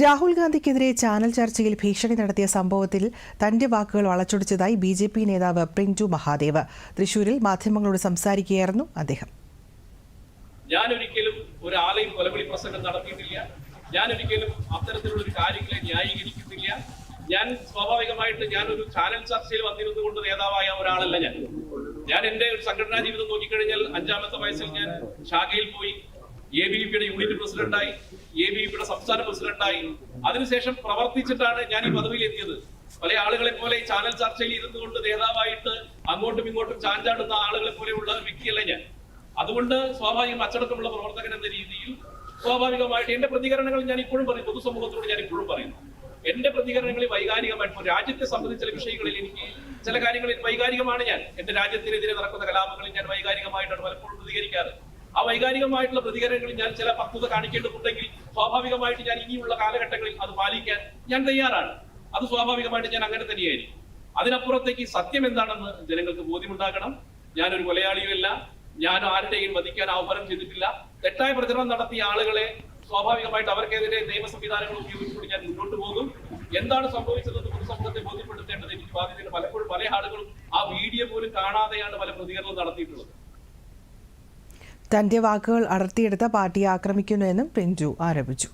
Rahul ഗാന്ധിക്കെതിരെ channel ചർച്ചയിൽ ഭീഷണി നടത്തിയ സംഭവത്തിൽ തന്റെ വാക്കുകൾ വളച്ചൊടിച്ചതായി ബി ജെ പി നേതാവ് പ്രിന്റു മഹാദേവ്. തൃശൂരിൽ മാധ്യമങ്ങളോട് സംസാരിക്കുകയായിരുന്നു അദ്ദേഹം. ഞാൻ ഒരിക്കലും ഒരാളെയും കൊലവിളി പ്രസംഗം നടത്തിയിട്ടില്ല. ഞാൻ ഒരിക്കലും അത്തരത്തിലുള്ള ഒരു കാര്യങ്ങളെ ന്യായീകരിക്കുന്നില്ല ഞാൻ സ്വാഭാവികമായിട്ട് ഞാൻ ഒരു ചാനൽ ചർച്ചയിൽ വന്നിരുന്നു കൊണ്ട് നേതാവായ ഒരാളല്ല ഞാൻ. ഞാൻ എന്റെ ഒരു സംഘടനാ ജീവിതം നോക്കിക്കഴിഞ്ഞാൽ അഞ്ചാമത്തെ വയസ്സിൽ ഞാൻ ശാഖയിൽ പോയി എ ബി പിയുടെ യൂണിറ്റ് പ്രസിഡന്റായി. എ ബി പിയുടെ സംസ്ഥാന പ്രസിഡന്റായി. അതിനുശേഷം പ്രവർത്തിച്ചിട്ടാണ് ഞാൻ ഈ പദവിയിൽ എത്തിയത് പല ആളുകളെ പോലെ ഈ ചാനൽ ചർച്ചയിൽ ഇരുന്നു കൊണ്ട് നേതാവായിട്ട് അങ്ങോട്ടും ഇങ്ങോട്ടും ചാഞ്ചാടുന്ന ആളുകളെ പോലെയുള്ള വ്യക്തിയല്ല ഞാൻ. അതുകൊണ്ട് സ്വാഭാവികം അച്ചടക്കമുള്ള പ്രവർത്തകൻ എന്ന രീതിയിൽ സ്വാഭാവികമായിട്ട് എന്റെ പ്രതികരണങ്ങൾ ഞാൻ ഇപ്പോഴും പറയും. പൊതുസമൂഹത്തോട് ഞാൻ ഇപ്പോഴും പറയുന്നു എന്റെ പ്രതികരണങ്ങളിൽ വൈകാരികമായിട്ട് രാജ്യത്തെ സംബന്ധിച്ച ചില വിഷയങ്ങളിൽ എനിക്ക് ചില കാര്യങ്ങളിൽ വൈകാരികമാണ് ഞാൻ. എന്റെ രാജ്യത്തിനെതിരെ നടക്കുന്ന കലാപങ്ങളിൽ ഞാൻ വൈകാരികമായിട്ടാണ് പലപ്പോഴും പ്രതികരിക്കാറ്. ആ വൈകാരികമായിട്ടുള്ള പ്രതികരണങ്ങളിൽ ഞാൻ ചില പക്വത കാണിക്കേണ്ടതുണ്ടെങ്കിൽ സ്വാഭാവികമായിട്ട് ഞാൻ ഇനിയുള്ള കാലഘട്ടങ്ങളിൽ അത് പാലിക്കാൻ ഞാൻ തയ്യാറാണ്. അത് സ്വാഭാവികമായിട്ട് ഞാൻ അങ്ങനെ തന്നെയായിരിക്കും. അതിനപ്പുറത്തേക്ക് സത്യം എന്താണെന്ന് ജനങ്ങൾക്ക് ബോധ്യമുണ്ടാകണം. ഞാനൊരു കൊലയാളിയുമല്ല ഞാൻ ആരുടെയും വധിക്കാൻ ആഹ്വാനം ചെയ്തിട്ടില്ല. തെറ്റായ പ്രചരണം നടത്തിയ ആളുകളെ സ്വാഭാവികമായിട്ട് അവർക്കെതിരെ നിയമ സംവിധാനങ്ങൾ ഉപയോഗിച്ചുകൊണ്ട് ഞാൻ മുന്നോട്ട് പോകും. എന്താണ് സംഭവിച്ചതെന്ന് പൊതുസമൂഹത്തെ ബോധ്യപ്പെടുത്തേണ്ടത് എനിക്ക് ബാധ്യതയുണ്ട് പലപ്പോഴും പല ആളുകളും ആ വീഡിയോ പോലും കാണാതെയാണ് പല പ്രതികരണവും നടത്തിയിട്ടുള്ളത്. തന്റെ വാക്കുകൾ അടർത്തിയെടുത്ത പാർട്ടിയെ ആക്രമിക്കുന്നുവെന്നും പിഞ്ചു ആരോപിച്ചു